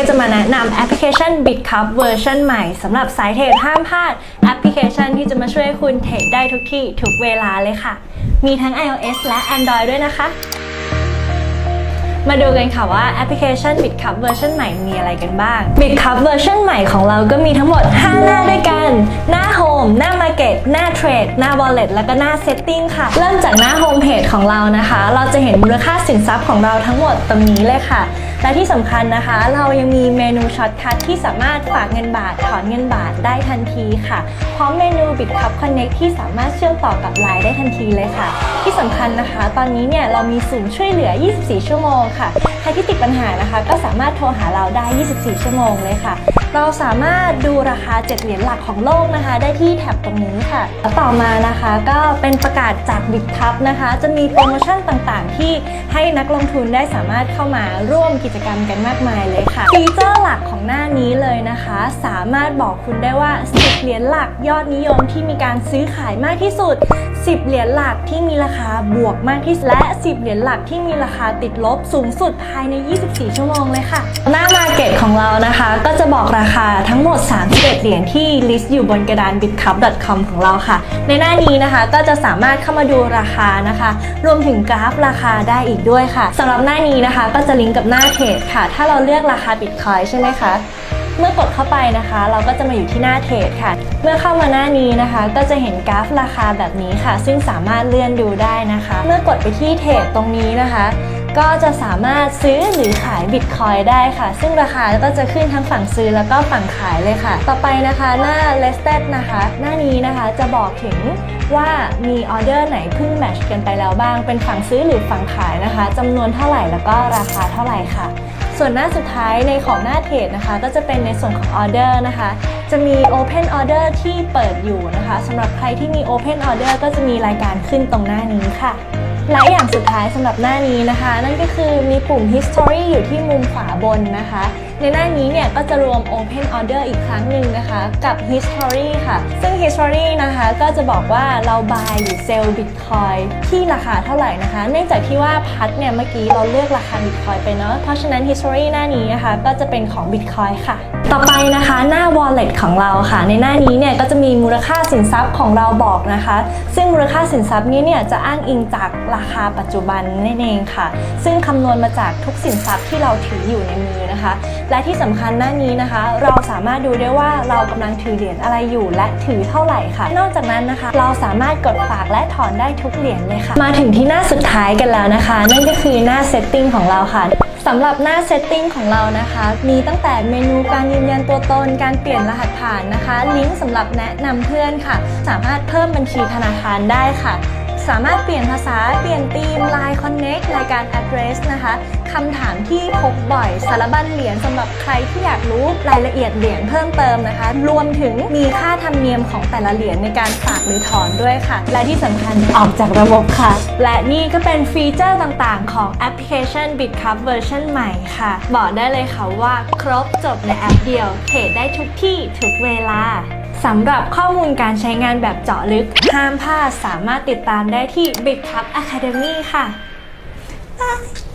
ก็จะมาแนะนำแอปพลิเคชัน BitCup เวอร์ชันใหม่สำหรับสายเทรดห้ามพลาดแอปพลิเคชันที่จะมาช่วยคุณเทรดได้ทุกที่ทุกเวลาเลยค่ะ มีทั้ง iOS และ Android ด้วยนะคะ มาดูกันค่ะว่าแอปพลิเคชัน BitCup เวอร์ชันใหม่มีอะไรกันบ้าง BitCup เวอร์ชันใหม่ของเราก็มีทั้งหมด 5 หน้าด้วยกัน หน้า Home หน้า Market หน้า Trade หน้า Wallet แล้วก็หน้า Setting ค่ะ เริ่มจากหน้า Home Page ของเรานะคะ เราจะเห็นมูลค่าสินทรัพย์ของเราทั้งหมดตรงนี้เลยค่ะ และที่สำคัญนะคะ เรายังมีเมนูช็อตคัทที่สามารถฝากเงินบาทถอนเงินบาทได้ทันทีค่ะ พร้อมเมนู BitCup Connect ที่สามารถเชื่อมต่อกับ Line ได้ทันทีเลยค่ะ ที่สำคัญนะคะ ตอนนี้เนี่ยเรามีศูนย์ช่วยเหลือ 24 ชั่วโมงค่ะใครที่ติดปัญหานะคะ ก็สามารถโทรหาเราได้ 24 ชั่วโมงเลยค่ะ เราสามารถดูราคา 7 เหรียญหลักของโลกนะคะ ได้ที่แท็บตรงนี้ค่ะแล้วต่อมานะคะก็เป็นประกาศจากบิ t คัพนะคะ จะมีโปรโมชั่นต่างๆ ที่ให้นักลงทุนได้สามารถเข้ามาร่วมกิจกรรมกันมากมายเลยค่ะ ฟีเจอร์หลักของหน้านี้เลยนะคะ สามารถบอกคุณได้ว่า 10 เหรียญหลักยอดนิยมที่มีการซื้อขายมากที่สุด 10 เหรียญหลักที่มีราคาบวกมากที่สุดและ 10 เหรียญหลักที่มีราคาติดลบสูงสุดภายใน 24 ชั่วโมงเลยค่ะ หน้า Market ของเรานะคะ ก็จะบอกราคาทั้งหมด 31 เหรียญที่ลิสต์อยู่บนกระดาน bitcup.com ของเราค่ะ ในหน้านี้นะคะก็จะสามารถเข้ามาดูราคานะคะ รวมถึงกราฟราคาได้อีกด้วยค่ะสำหรับหน้านี้นะคะ ก็จะลิงก์กับหน้าเทรดค่ะ ถ้าเราเลือกราคา Bitcoin ใช่ไหมคะเมื่อกดเข้าไปนะคะ เราก็จะมาอยู่ที่หน้าเทรดค่ะ เมื่อเข้ามาหน้านี้นะคะ ก็จะเห็นกราฟราคาแบบนี้ค่ะ ซึ่งสามารถเลื่อนดูได้นะคะ เมื่อกดไปที่เทรดตรงนี้นะคะ ก็จะสามารถซื้อหรือขายบิตคอยได้ค่ะ ซึ่งราคาก็จะขึ้นทั้งฝั่งซื้อแล้วก็ฝั่งขายเลยค่ะ ต่อไปนะคะหน้า listed นะคะ หน้านี้นะคะจะบอกถึงว่ามีออเดอร์ไหนเพิ่งแมชกันไปแล้วบ้าง เป็นฝั่งซื้อหรือฝั่งขายนะคะจำนวนเท่าไหร่แล้วก็ราคาเท่าไหร่ค่ะ ส่วนหน้าสุดท้ายในของหน้าเทรดนะคะ ก็จะเป็นในส่วนของออเดอร์นะคะ จะมี Open Order ที่เปิดอยู่นะคะสำหรับใครที่มี Open Order ก็จะมีรายการขึ้นตรงหน้านี้ค่ะ และอย่างสุดท้ายสำหรับหน้านี้นะคะ นั่นก็คือมีปุ่ม history อยู่ที่มุมขวาบนนะคะ ในหน้านี้เนี่ยก็จะรวม open order อีกครั้งหนึ่งนะคะ กับ history ค่ะ ซึ่ง history นะคะก็จะบอกว่าเรา buy หรือ sell bitcoin ที่ราคาเท่าไหร่นะคะ เนื่องจากที่ว่าพัดเนี่ยเมื่อกี้เราเลือกราคา bitcoin ไปเนาะเพราะฉะนั้น history หน้านี้นะคะก็จะเป็นของ bitcoin ค่ะ ต่อไปนะคะหน้า wallet ของเราค่ะ ในหน้านี้เนี่ยก็จะมีมูลค่าสินทรัพย์ของเราบอกนะคะ ซึ่งมูลค่าสินทรัพย์นี้เนี่ยจะอ้างอิงจากราคาปัจจุบันนั่นเองค่ะ ซึ่งคำนวณมาจากทุกสินทรัพย์ที่เราถืออยู่ในมือนะคะและที่สำคัญหน้านี้นะคะ เราสามารถดูได้ว่าเรากำลังถือเหรียญอะไรอยู่และถือเท่าไหร่ค่ะ นอกจากนั้นนะคะ เราสามารถกดฝากและถอนได้ทุกเหรียญเลยค่ะ มาถึงที่หน้าสุดท้ายกันแล้วนะคะ นั่นก็คือหน้า setting ของเราค่ะสำหรับหน้า setting ของเรานะคะ มีตั้งแต่เมนูการยืนยันตัวตน การเปลี่ยนรหัสผ่านนะคะ ลิงก์สำหรับแนะนำเพื่อนค่ะ สามารถเพิ่มบัญชีธนาคารได้ค่ะ สามารถเปลี่ยนภาษา เปลี่ยนธีม Line Connect ราย การ address นะคะคำถามที่พบบ่อยสารบัญเหรียญสำหรับใครที่อยากรู้รายละเอียดเหรียญเพิ่มเติมนะคะ รวมถึงมีค่าธรรมเนียมของแต่ละเหรียญในการฝากหรือถอนด้วยค่ะ และที่สำคัญออกจากระบบค่ะ และนี่ก็เป็นฟีเจอร์ต่างๆ ของแอปพลิเคชัน BitCup เวอร์ชันใหม่ค่ะ บอกได้เลยค่ะว่าครบจบในแอปเดียวเทรดได้ทุกที่ทุกเวลาสำหรับข้อมูลการใช้งานแบบเจาะลึก ห้ามพลาดสามารถติดตามได้ที่ BitCup Academy ค่ะ Bye.